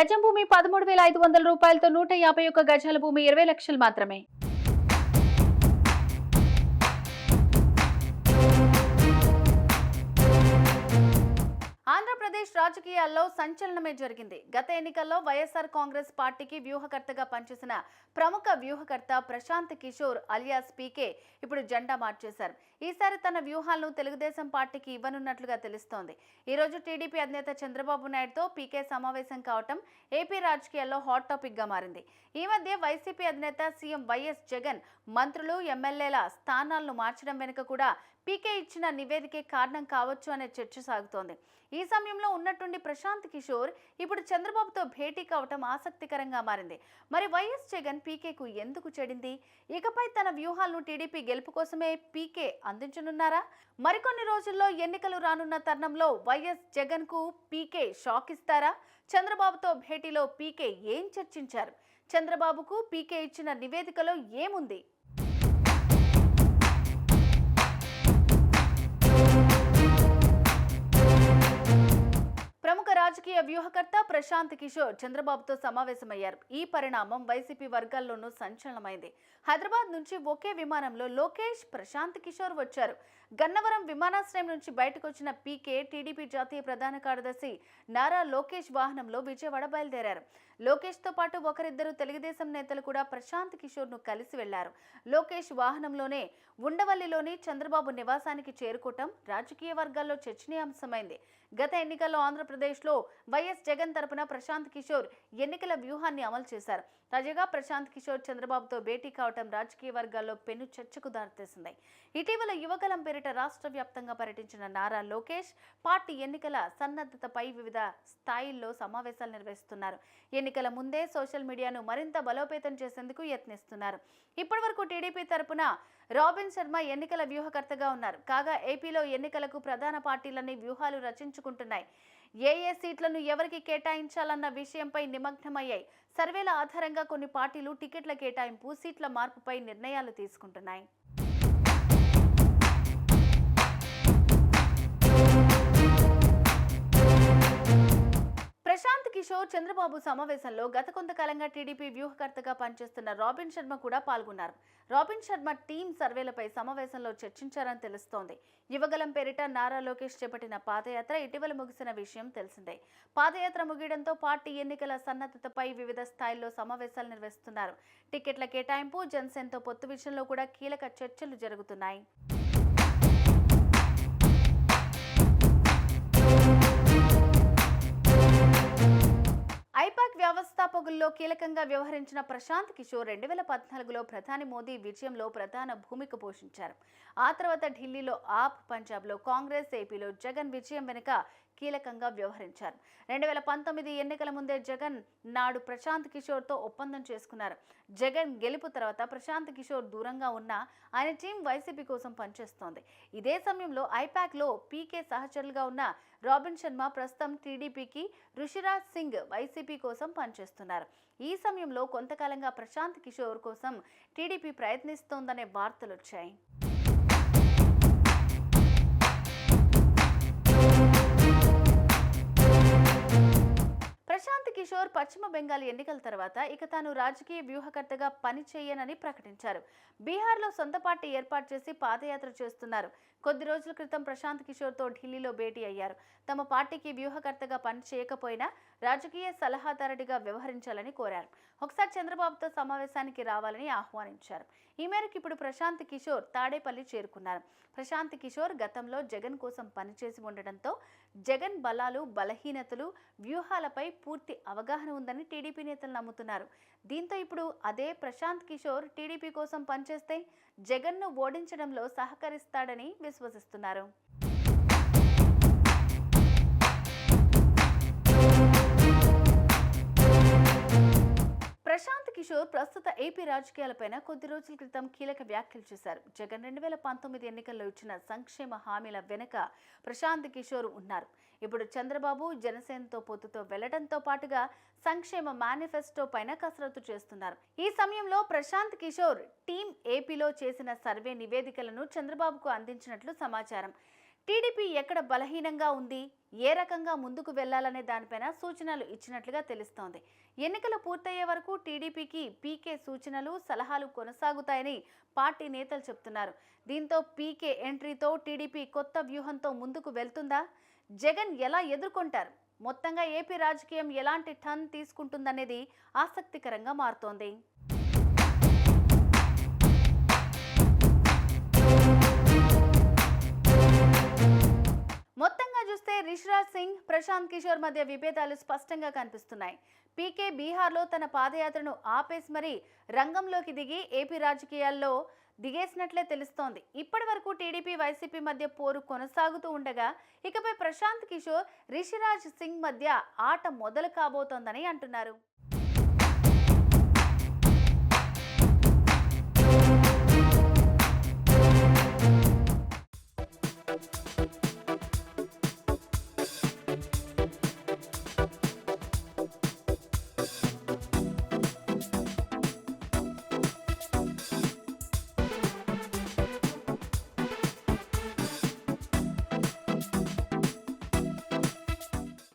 గజం భూమి పదమూడు వేల ఐదు వందల రూపాయలతో నూట యాభై ఒక్క గజాల భూమి ఇరవై లక్షలు మాత్రమే. ఆంధ్రప్రదేశ్ రాజకీయాల్లో సంచలనమే జరిగింది. గత ఎన్నికల్లో వైఎస్ఆర్ కాంగ్రెస్ పార్టీకి వ్యూహకర్తగా పనిచేసిన ప్రముఖ వ్యూహకర్త ప్రశాంత్ కిషోర్ అలియాస్ పీకే ఇప్పుడు జెండా మార్చేశారు. ఈసారి తన వ్యూహాలను తెలుగుదేశం పార్టీకి ఇవ్వనున్నట్లుగా తెలుస్తోంది. ఈ రోజు టీడీపీ అధినేత చంద్రబాబు నాయుడుతో పీకే సమావేశం కావటం ఏపీ రాజకీయాల్లో హాట్ టాపిక్గా మారింది. ఈ మధ్య వైసీపీ అధినేత సీఎం వైఎస్ జగన్ మంత్రులు ఎమ్మెల్యేల స్థానాలను మార్చడం వెనుక కూడా పీకే ఇచ్చిన నివేదికే కారణం కావచ్చు అనే చర్చ సాగుతోంది. ఈ సమయంలో ఉన్నట్టుండి ప్రశాంత్ కిషోర్ ఇప్పుడు చంద్రబాబుతో భేటీ కావటం ఆసక్తికరంగా మారింది. మరి వైఎస్ జగన్ పీకేకు ఎందుకు చెడింది? ఇకపై తన వ్యూహాలను టీడీపీ గెలుపు కోసమే పీకే అందించనున్నారా? మరికొన్ని రోజుల్లో ఎన్నికలు రానున్న తరుణంలో వైఎస్ జగన్కు పీకే షాక్ ఇస్తారా? చంద్రబాబుతో భేటీలో పీకే ఏం చర్చించారు? చంద్రబాబుకు పీకే ఇచ్చిన నివేదికలో ఏముంది? రాజకీయ వ్యూహకర్త ప్రశాంత్ కిషోర్ చంద్రబాబుతో సమావేశమయ్యారు. ఈ పరిణామం వైసీపీ వర్గాల్లోనూ సంచలనమైంది. హైదరాబాద్ నుంచి ఒకే విమానంలో లోకేష్ ప్రశాంత్ కిషోర్ వచ్చారు. గన్నవరం విమానాశ్రయం నుంచి బయటకు వచ్చిన పీకే టీడీపీ జాతీయ ప్రధాన కార్యదర్శి నారా లోకేష్ వాహనంలో విజయవాడ బయలుదేరారు. లోకేష్తో పాటు ఒకరిద్దరు తెలుగుదేశం నేతలు కూడా ప్రశాంత్ కిషోర్ను కలిసి వెళ్ళారు. లోకేష్ వాహనంలోనే ఉండవల్లిలోని చంద్రబాబు నివాసానికి చేరుకోవటం రాజకీయ వర్గాల్లో చర్చనీయాంశమైంది. గత ఎన్నికల్లో ఆంధ్రప్రదేశ్లో వైఎస్ జగన్ తరపున ప్రశాంత్ కిషోర్ ఎన్నికల వ్యూహాన్ని అమలు చేశారు. తాజాగా ప్రశాంత్ కిషోర్ చంద్రబాబుతో భేటీ కావటం రాజకీయ వర్గాల్లో పెను చర్చకు దారితీసింది. ఇటీవల యువకలం పేరిట రాష్ట్ర వ్యాప్తంగా పర్యటించిన నారా లోకేష్ పార్టీ ఎన్నికల సన్నద్ధతపై వివిధ స్థాయిల్లో సమావేశాలు నిర్వహిస్తున్నారు. ఎన్నికల ముందే సోషల్ మీడియాను మరింత బలోపేతం చేసేందుకు యత్నిస్తున్నారు. ఇప్పటివరకు టీడీపీ తరపున రాబిన్ శర్మ ఎన్నికల వ్యూహకర్తగా ఉన్నారు. కాగా ఏపీలో ఎన్నికలకు ప్రధాన పార్టీలన్నీ వ్యూహాలు రచించుకుంటున్నాయి. ఏ ఏ సీట్లను ఎవరికి కేటాయించాలన్న విషయంపై నిమగ్నమయ్యాయి. సర్వేల ఆధారంగా కొన్ని పార్టీలు టికెట్ల కేటాయింపు సీట్ల మార్పుపై నిర్ణయాలు తీసుకుంటున్నాయి. ప్రశాంత్ కిషోర్ చంద్రబాబు సమావేశంలో గత కొంతకాలంగా టీడీపీ వ్యూహకర్తగా పనిచేస్తున్న రాబిన్ శర్మ కూడా పాల్గొన్నారు. రాబిన్ శర్మ టీం సర్వేలపై సమావేశంలో చర్చించారని తెలుస్తోంది. యువగలం పేరిట నారా లోకేష్ చేపట్టిన పాదయాత్ర ఇటీవల ముగిసిన విషయం తెలిసిందే. పాదయాత్ర ముగియడంతో పార్టీ ఎన్నికల సన్నద్ధతపై వివిధ స్థాయిల్లో సమావేశాలు నిర్వహిస్తున్నారు. టికెట్ల కేటాయింపు జనసేనతో పొత్తు విషయంలో కూడా కీలక చర్చలు జరుగుతున్నాయి. వ్యవస్థాపకుల్లో కీలకంగా వ్యవహరించిన ప్రశాంత్ కిషోర్ రెండు వేల పద్నాలుగులో ప్రధాని మోదీ విజయంలో ప్రధాన భూమిక పోషించారు. ఆ తర్వాత ఢిల్లీలో ఆప్ పంజాబ్లో కాంగ్రెస్ ఏపీలో జగన్ విజయం వెనుక కీలకంగా వ్యవహరించారు. రెండు వేల పంతొమ్మిది ఎన్నికల ముందే జగన్ నాడు ప్రశాంత్ కిషోర్తో ఒప్పందం చేసుకున్నారు. జగన్ గెలుపు తర్వాత ప్రశాంత్ కిషోర్ దూరంగా ఉన్న ఆయన టీం వైసీపీ కోసం పనిచేస్తోంది. ఇదే సమయంలో ఐపాక్లో పీకే సహచరులుగా ఉన్న రాబిన్ శర్మ ప్రస్తుతం టీడీపీకి ఋషిరాజ్ సింగ్ వైసీపీ కోసం పనిచేస్తున్నారు. ఈ సమయంలో కొంతకాలంగా ప్రశాంత్ కిషోర్ కోసం టీడీపీ ప్రయత్నిస్తోందనే వార్తలు వచ్చాయి కిషోర్ పశ్చిమ బెంగాల్ ఎన్నికల తర్వాత ఇక తాను రాజకీయ వ్యూహకర్తగా పనిచేయనని ప్రకటించారు. బీహార్లో సొంత పార్టీ ఏర్పాటు చేసి పాదయాత్ర చేస్తున్నారు. కొద్ది రోజుల క్రితం ప్రశాంత్ కిషోర్తో ఢిల్లీలో భేటీ అయ్యారు. తమ పార్టీకి వ్యూహకర్తగా పని చేయకపోయినా రాజకీయ సలహాదారుడిగా వ్యవహరించాలని కోరారు. ఒకసారి చంద్రబాబుతో సమావేశానికి రావాలని ఆహ్వానించారు. ఈ మేరకు ఇప్పుడు ప్రశాంత్ కిషోర్ తాడేపల్లి చేరుకున్నారు. ప్రశాంత్ కిషోర్ గతంలో జగన్ కోసం పనిచేసి ఉండడంతో జగన్ బలాలు బలహీనతలు వ్యూహాలపై పూర్తి అవగాహన ఉందని టీడీపీ నేతలు నమ్ముతున్నారు. దీంతో ఇప్పుడు అదే ప్రశాంత్ కిషోర్ టీడీపీ కోసం పనిచేస్తే జగన్ను ఓడించడంలో సహకరిస్తాడని విశ్వసిస్తున్నారు. కిషోర్ ప్రస్తుత ఏపీ రాజకీయాలపైన కొద్ది రోజుల క్రితం కీలక వ్యాఖ్యలు చేశారు. జగన్ రెండు వేల పంతొమ్మిది ఎన్నికల్లో ఇచ్చిన సంక్షేమ హామీల వెనుక ప్రశాంత్ కిషోర్ ఉన్నారు. ఇప్పుడు చంద్రబాబు జనసేనతో పొత్తుతో వెళ్ళడంతో పాటుగా సంక్షేమ మేనిఫెస్టో పైన కసరత్తు చేస్తున్నారు. ఈ సమయంలో ప్రశాంత్ కిషోర్ టీం ఏపీలో చేసిన సర్వే నివేదికలను చంద్రబాబుకు అందించినట్లు సమాచారం. టీడీపీ ఎక్కడ బలహీనంగా ఉంది? ఏ రకంగా ముందుకు వెళ్ళాలనే దానిపైన సూచనలు ఇచ్చినట్లుగా తెలుస్తోంది. ఎన్నికలు పూర్తయ్యే వరకు టీడీపీకి పీకే సూచనలు సలహాలు కొనసాగుతాయని పార్టీ నేతలు చెప్తున్నారు. దీంతో పీకే ఎంట్రీతో టీడీపీ కొత్త వ్యూహంతో ముందుకు వెళ్తుందా? జగన్ ఎలా ఎదుర్కొంటారు? మొత్తంగా ఏపీ రాజకీయం ఎలాంటి టర్న్ తీసుకుంటుందనేది ఆసక్తికరంగా మారుతోంది. మొత్తంగా చూస్తే రిషిరాజ్ సింగ్ ప్రశాంత్ కిషోర్ మధ్య విభేదాలు స్పష్టంగా కనిపిస్తున్నాయి. పీకే బీహార్లో తన పాదయాత్రను ఆపేసి మరీ రంగంలోకి దిగి ఏపీ రాజకీయాల్లో దిగేసినట్లే తెలుస్తోంది. ఇప్పటి వరకు టీడీపీ వైసీపీ మధ్య పోరు కొనసాగుతూ ఉండగా ఇకపై ప్రశాంత్ కిషోర్ రిషిరాజ్ సింగ్ మధ్య ఆట మొదలు కాబోతోందని అంటున్నారు.